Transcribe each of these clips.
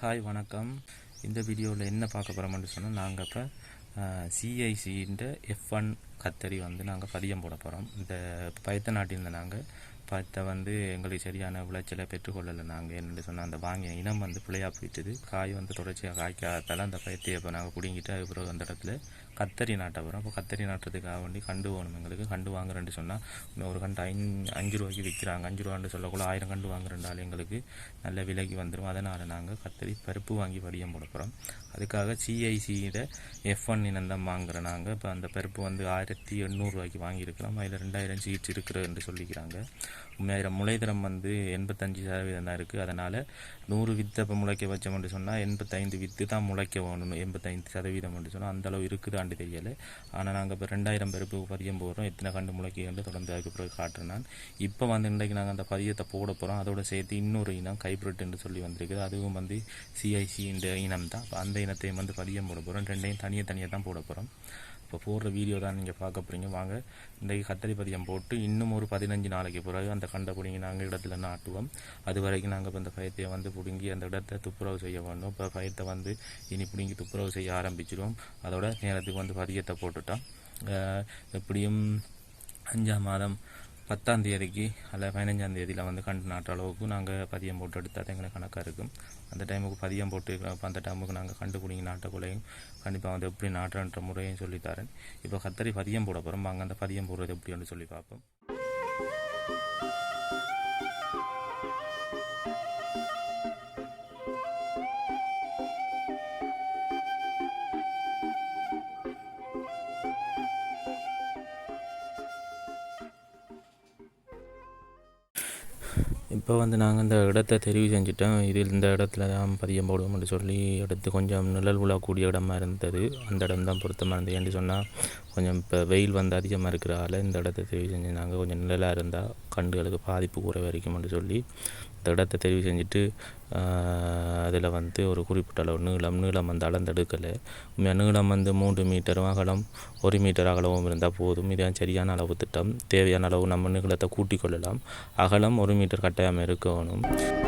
Hi வணக்கம். இந்த வீடியோவில் என்ன பார்க்க போகிறோம்னு சொன்னால் நாங்கள் இப்போ சிஐசின்ற எஃப் ஒன் கத்தரி வந்து நாங்கள் பதியம் போட போகிறோம் இந்த பயத்த நாட்டில் நாங்கள் பார்த்தா வந்து எங்களுக்கு சரியான விளைச்சலை பெற்றுக்கொள்ளலை. நாங்கள் என்னென்னு சொன்னால் அந்த வாங்கிய இனம் வந்து பிள்ளையாக போயிட்டுது காய் வந்து தொடர்ச்சியாக காய்க்காதால அந்த பயத்தையை இப்போ நாங்கள் பிடிங்கிட்டு பிறகு அந்த இடத்துல கத்தரி நாட்ட போகிறோம் அப்போ கத்தரி நாட்டுறதுக்காக வேண்டி கண்டு வேணும் எங்களுக்கு. கண்டு வாங்குறேன்னு சொன்னால் ஒரு கண்டு ஐந் அஞ்சு ரூபாய்க்கு விற்கிறாங்க. அஞ்சு ரூபான்னு சொல்லக்குள்ள ஆயிரம் கண்டு வாங்குறேன்டாலும் எங்களுக்கு நல்ல விலைக்கு வந்துடும் அதனால் நாங்கள் கத்தரி பருப்பு வாங்கி வடியம் கொடுக்குறோம் அதுக்காக சிஐசியில் எஃப் ஒன் இனந்தம் வாங்குறோம் நாங்கள் இப்போ அந்த பருப்பு வந்து ஆயிரத்தி எண்ணூறுரூவாய்க்கு வாங்கியிருக்கிறோம். அதில் ரெண்டாயிரம் சீட்ஸ் இருக்கிறதுன்னு சொல்லிக்கிறாங்க. முளைதரம் வந்து எண்பத்தஞ்சு சதவீதம் தான் இருக்குது அதனால் நூறு வித்தை இப்போ முளைக்க வச்சோம்னு சொன்னால் எண்பத்தைந்து வித்து தான் முளைக்க வேணும். எண்பத்தைந்து சதவீதம் சொன்னால் அந்தளவு இருக்குதாண்டு தெரியலை. ஆனால் நாங்கள் இப்போ ரெண்டாயிரம் பருப்பு பதியம் போகிறோம் எத்தனை கண்டு முளைக்கின்னு தொடர்ந்து அதுக்கு பிறகு காட்டுறேன் நான். இப்போ வந்து இன்றைக்கு நாங்கள் அந்த பதியத்தை போட போகிறோம் அதோட சேர்த்து இன்னொரு இனம் கைப்ரெட்டுன்னு சொல்லி வந்திருக்குது. அதுவும் வந்து சிஐசி இந்த இனம் தான் அந்த இனத்தையும் வந்து பதியம் போட போகிறோம் ரெண்டையும் தனியாக தனியாக தான் போட போகிறோம் இப்போ போடுற வீடியோ தான் நீங்கள் பார்க்க போகிறீங்க வாங்க இன்றைக்கு கத்தரி பதியம் போட்டு இன்னும் ஒரு பதினஞ்சு நாளைக்கு பிறகு அந்த கண்டை பிடிங்கி நாங்கள் இடத்துல நாட்டுவோம். அது வரைக்கும் நாங்கள் இப்போ இந்த பயத்தை வந்து பிடுங்கி அந்த இடத்த துப்புரவு செய்ய வேண்டும். இப்போ பயத்தை வந்து இனி பிடுங்கி துப்புரவு செய்ய ஆரம்பிச்சிடுவோம் அதோட நேரத்துக்கு வந்து பதியத்தை போட்டுட்டோம். எப்படியும் அஞ்சாம் மாதம் பத்தாம் தேதிக்கு அல்ல பதினஞ்சாம் தேதியில் வந்து கண்டு நாட்டுற அளவுக்கு நாங்கள் பதியம் போட்டு எடுத்தால் தான் எங்களுக்கு கணக்காக இருக்கும். அந்த டைமுக்கு பதியம் போட்டு அந்த டைமுக்கு நாங்கள் கண்டுபிடிங்க நாட்டக்குள்ளையும் கண்டிப்பாக வந்து எப்படி நாட்டுறன்ற முறையும் சொல்லித்தரேன் இப்போ கத்தரி பதியம் போட போகிறோம் அங்கே அந்த பதியம் போடுறது எப்படின்னு சொல்லி பார்ப்போம். இப்போ வந்து நாங்கள் இந்த இடத்த தெரிவு செஞ்சுட்டோம். இது இந்த இடத்துல தான் பதியம் போடுவோம்னு சொல்லி எடுத்து கொஞ்சம் நிழல் விழக்கூடிய இடமா இருந்தது. அந்த இடம் தான் பொருத்தமாக இருந்தது. ஏன்னு சொன்னால் கொஞ்சம் இப்போ வெயில் வந்து அதிகமாக இருக்கிறால இந்த இடத்த தெரிவு செஞ்சு நாங்கள் கொஞ்சம் நிழலாக இருந்தால் கண்டுகளுக்கு பாதிப்பு குறை வரைக்கும்னு சொல்லி இந்த இடத்த தெரிவு செஞ்சுட்டு அதில் வந்து ஒரு குறிப்பிட்ட அளவு நீளம் நீளம் வந்து அளந்தெடுக்கலை. உண்மையாக நீளம் வந்து மூன்று மீட்டரும் அகலம் ஒரு மீட்டர் அகலமும் இருந்தால் போதும். இதான் சரியான அளவு திட்டம். தேவையான அளவு நம்ம நீளத்தை கூட்டிக் கொள்ளலாம். அகலம் ஒரு மீட்டர் கட்டாயம் இருக்கணும்.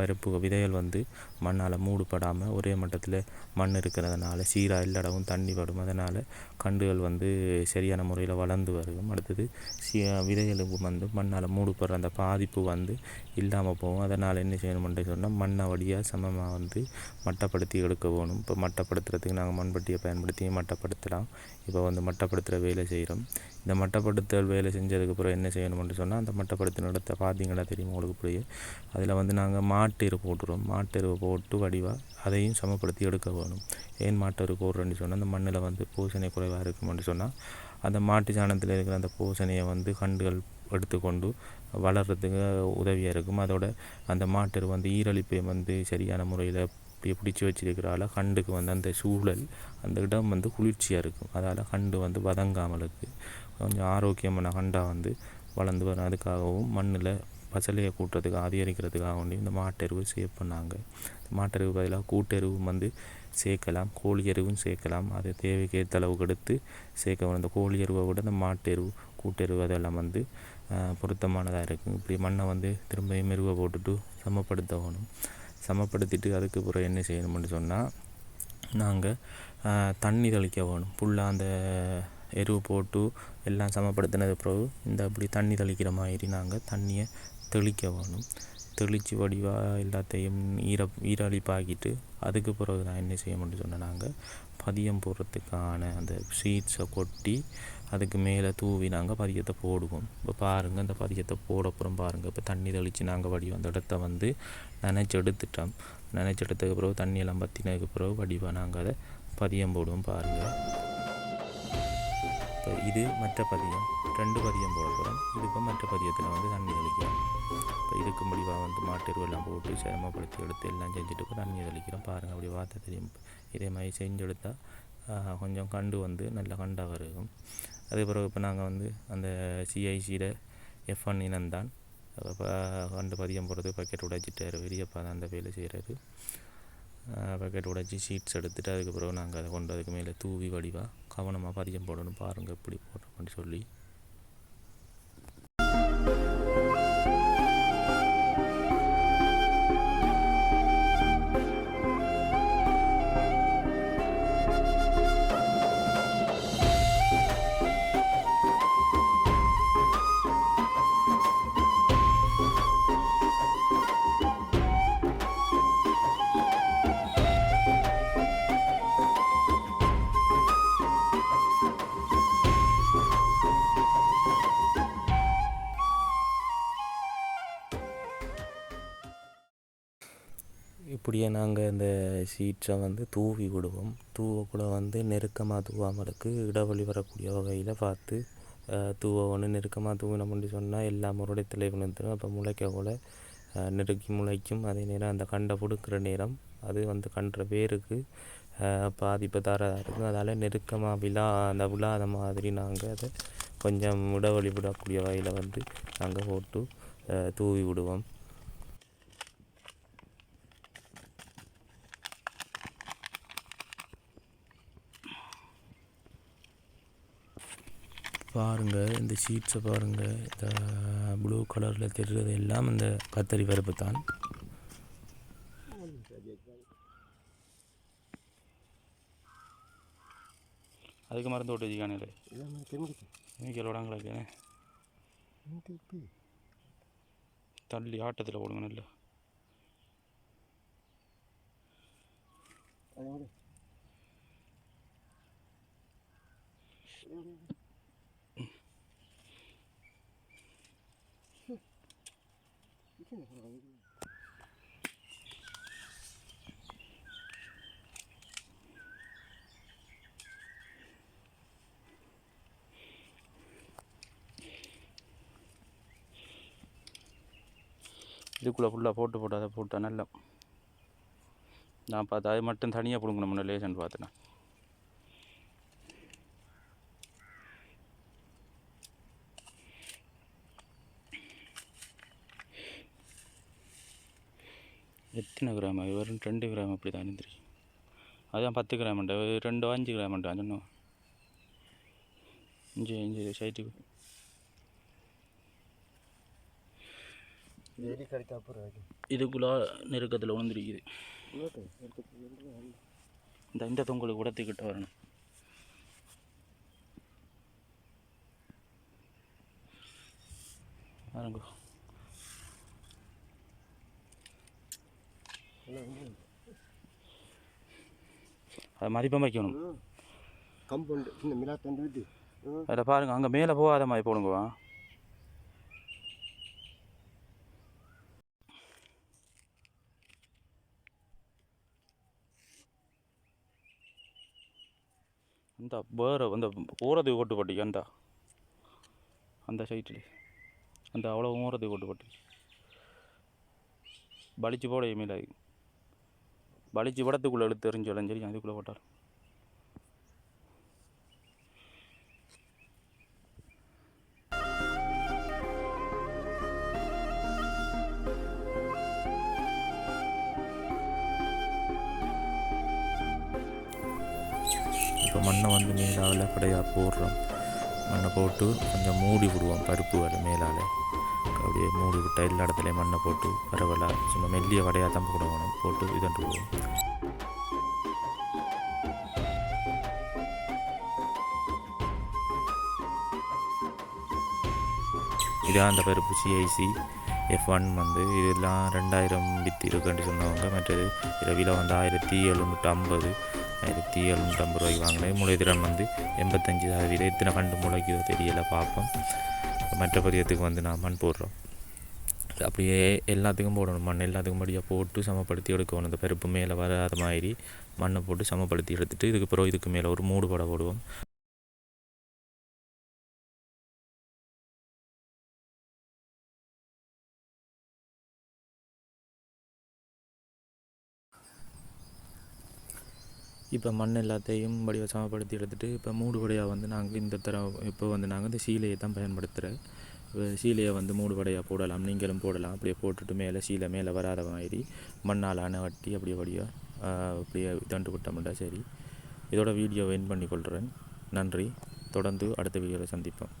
பருப்பு விதைகள் வந்து மண்ணால் மூடுபடாமல் ஒரே மட்டத்தில் மண் இருக்கிறதுனால சீராக இல்லடவும் தண்ணி படும். அதனால் கண்டுகள் வந்து சரியான முறையில் வளர்ந்து வரும் அடுத்தது சீ விதைகளுக்கு வந்து மண்ணால் மூடுபடுற அந்த பாதிப்பு வந்து இல்லாமல் போகும். அதனால் என்ன செய்யணும்னு சொன்னால் மண்ணை வழியாக சமமாக வந்து மட்டப்படுத்தி எடுக்க வேணும். இப்போ மட்டப்படுத்துறதுக்கு நாங்கள் மண்பட்டியை பயன்படுத்தி மட்டப்படுத்தலாம். இப்போ வந்து மட்டப்படுத்துகிற வேலை செய்கிறோம். இந்த மட்டப்படுத்தல் வேலை செஞ்சதுக்கப்புறம் என்ன செய்யணும்னு சொன்னால் அந்த மட்டப்படுத்தல் இடத்த பார்த்தீங்கன்னா தெரியும் உங்களுக்கு புரியும் அதில் வந்து நாங்கள் மாட்டெரு போட்டுருவோம். மாட்டெரு போட்டு வடிவாக அதையும் சமப்படுத்தி எடுக்க வேணும். ஏன் மாட்டெரு போடுறோன்னு சொன்னால் அந்த மண்ணில் வந்து பூசணி குறைவாக இருக்கும்னு சொன்னால் அந்த மாட்டு சாணத்தில் இருக்கிற அந்த பூசணையை வந்து கண்டுகள் எடுத்துக்கொண்டு வளர்கிறதுக்கு உதவியாக இருக்கும். அதோட அந்த மாட்டெரு வந்து ஈரழிப்பை வந்து சரியான முறையில் இப்படி பிடிச்சி வச்சிருக்கிறால கண்டுக்கு வந்து அந்த சூழல் அந்த இடம் வந்து குளிர்ச்சியாக இருக்கும். அதால் கண்டு வந்து வதங்காமல் இருக்குது கொஞ்சம் ஆரோக்கியமான கண்டாக வந்து வளர்ந்து வரும் அதுக்காகவும் மண்ணில் பசலையை கூட்டுறதுக்கு அதிகரிக்கிறதுக்காக வேண்டி இந்த மாட்டெருவு சேவ் பண்ணாங்க. மாட்டெருவு பதிலாக கூட்டெருவும் வந்து சேர்க்கலாம் கோழி எருவும் சேர்க்கலாம் அது தேவைக்கு ஏற்ற அளவுக்கு எடுத்து சேர்க்க அந்த இந்த கோழி எருவை விட இந்த மாட்டெருவு கூட்டெருவு அதெல்லாம் வந்து பொருத்தமானதாக இருக்கும். இப்படி மண்ணை வந்து திரும்பியும் மெருவை போட்டுட்டு சமப்படுத்த வேணும் சமப்படுத்திட்டு அதுக்கு பிறகு என்ன செய்யணும்னு சொன்னால் நாங்கள் தண்ணி தெளிக்க வேணும். ஃபுல்லாக அந்த எருவு போட்டு எல்லாம் சமப்படுத்தினது பிறகு இந்த அப்படி தண்ணி தெளிக்கிற மாதிரி நாங்கள் தண்ணியை தெளிக்க வேணும். தெளித்து வடிவாக எல்லாத்தையும் ஈர ஈரழிப்பாக்கிட்டு அதுக்கு பிறகு நான் என்ன செய்ய முடியும் சொன்னால் நாங்கள் பதியம் போடுறதுக்கான அந்த சீட்ஸை கொட்டி அதுக்கு மேலே தூவி நாங்கள் பதியத்தை போடுவோம். இப்போ பாருங்கள் அந்த பதியத்தை போடப்புறம் பாருங்கள் இப்போ தண்ணி தெளித்து நாங்கள் வடிவோம் அந்த இடத்த வந்து நினச்சி எடுத்துட்டோம் நினச்சி எடுத்ததுக்கு பிறகு தண்ணியெல்லாம் பற்றினதுக்கு பிறகு வடிவாக நாங்கள் அதை பதியம் போடுவோம் பாருங்கள் இப்போ இது மற்ற பதியம். ரெண்டு பதியம் போட போகிறோம் இது இப்போ மற்ற பதியத்தில் வந்து தண்ணி தெளிக்கிறோம். இப்போ இதுக்கு முடிவாக வந்து மாட்டு எல்லாம் போட்டு சிரமப்படுத்தி எடுத்து எல்லாம் செஞ்சுட்டு இப்போ தண்ணி தெளிக்கிறோம். பாருங்கள் அப்படி பார்த்தா தெரியும். இதே மாதிரி செஞ்சு எடுத்தால் கொஞ்சம் கண்டு வந்து நல்ல கண்டாக இருக்கும் அதே பிறகு இப்போ நாங்கள் வந்து அந்த சிஐசியில் எஃப் இனந்தான் இனம்தான். கண்டு பதியம் போடுறது பக்கெட் உடைச்சிட்டாரு பெரியப்பா தான் அந்த வேலை செய்கிறாரு பக்கெட் உடைச்சி ஷீட்ஸ் எடுத்துகிட்டு அதுக்கு பிறகு நாங்கள் அதை கொண்டு அதுக்கு மேலே தூவி வடிவாக கவனமாக பதியம் போடணும் பாருங்கள் எப்படி போடுறோம்னு சொல்லி. இப்படியே நாங்கள் இந்த சீட்ஸை வந்து தூவி விடுவோம். தூவக்குள்ள வந்து நெருக்கமாக தூவாமலுக்கு இடைவெளி வரக்கூடிய வகையில் பார்த்து தூவ ஒன்று நெருக்கமாக தூவினோம்னு சொன்னால் எல்லா முருடத்தில் விழுந்துடும் அப்போ முளைக்க கூட நெருக்கி முளைக்கும். அதே நேரம் அந்த கண்டை பிடுக்கிற நேரம் அது வந்து கன்ற பேருக்கு பாதிப்பு தரதாக இருக்கும். அதால் நெருக்கமாக விழா அந்த விழாத மாதிரி நாங்கள் அதை கொஞ்சம் இடைவெளி விடக்கூடிய வகையில் வந்து நாங்கள் போட்டு தூவி விடுவோம். பாருங்கள் இந்த ஷீட்ஸை பாருங்கள் இந்த ப்ளூ கலரில் தெரிகிறது எல்லாம் இந்த கத்தரி பருப்பு தான். அதுக்கு மருந்து விட்டு வச்சுக்கானே கெமிக்கல் தள்ளி ஆட்டத்தில் போடுங்க நல்ல. அதோட. இதுக்குள்ளே ஃபுல்லாக போட்டு போட்டு அதை போட்டால் நல்லா. நான் பார்த்தா அது மட்டும் தனியாக பிடுங்கணும் முன்னே லேசன் பார்த்தேன் எத்தனை கிராம்? வெறும் ரெண்டு கிராம் அப்படி தான் இருந்துருக்கு அதான் பத்து கிராம் ரெண்டு அஞ்சு கிராம் சொன்னோம் இஞ்சி இஞ்சி வைக்கும் இதுக்குள்ளே நெருக்கத்தில் எடுத்து இந்த இந்த தொங்கலுக்கு உடத்துக்கிட்ட வரணும். பாருங்க அது மதிப்பாக வைக்கணும் கம்பவுண்டு இந்த மிளா தண்டு விட்டு. அதில் பாருங்க அங்கே மேலே போகாத மாதிரி போடுங்கவா அந்த வேறு அந்த ஊறது ஓட்டு பட்டிக்கு அந்த. அந்த சைட்டில் அந்த அவ்வளோ ஊறது ஓட்டு பட்டி பலிச்சு போட மேலே பளிச்சு படத்துக்குள்ளே எடுத்து எறிஞ்சாலும் சரி அதுக்குள்ளே போட்டார் இப்போ மண்ணை வந்து மேலால் கடையாக போடுறோம். மண்ணை போட்டு கொஞ்சம் மூடி விடுவோம் பருப்பு வேலை மேலால். அப்படியே மூடி விட்டால் எல்லா இடத்துலையும் மண்ணை போட்டு பரவலாக சும்மா மெல்லிய வடையாக தான் போடணும் போட்டு இதண்டு விடுவோம் இதான் அந்த பருப்பு சிஐசி எஃப் ஒன் வந்து இதெல்லாம் ரெண்டாயிரம் வித்து இருக்குன்னு சொன்னவங்க மற்றது இரவியில் வந்து ஆயிரத்தி எழுநூற்றி ஐம்பது ஆயிரத்தி எழுநூற்றம்பது ரூபாய்க்கு வாங்கினேன் முளைதிறன் வந்து எண்பத்தஞ்சு சதவீதம். எத்தனை கண்டு முளைக்குதோ தெரியல பார்ப்போம். மற்ற பதியத்துக்கு வந்து நான் மண் போடுறோம். அப்படியே எல்லாத்துக்கும் போடணும். மண் எல்லாத்துக்கும் படியாக போட்டு சமப்படுத்தி எடுக்கணும். இந்த பருப்பு மேலே வராத மாதிரி மண்ணை போட்டு சமப்படுத்தி எடுத்துகிட்டு இதுக்கு பிறகு இதுக்கு மேலே ஒரு மூடு படம் போடுவோம். இப்போ மண் எல்லாத்தையும் வடிவ சமப்படுத்தி எடுத்துகிட்டு இப்போ மூடுபடையாக வந்து நாங்கள் இந்த தரம் இப்போ வந்து நாங்கள் இந்த சீலையை தான் பயன்படுத்துகிறேன் சீலையை வந்து மூடு வடையாக போடலாம் நீங்களும் போடலாம். அப்படியே போட்டுட்டு மேலே சீலை மேலே வராத மாதிரி மண்ணால் அணவட்டி அப்படியே வடியாக அப்படியே தண்டு விட்டோம்டா சரி. இதோட வீடியோவை என் பண்ணி கொள்கிறேன் நன்றி. தொடர்ந்து அடுத்த வீடியோவில் சந்திப்போம்.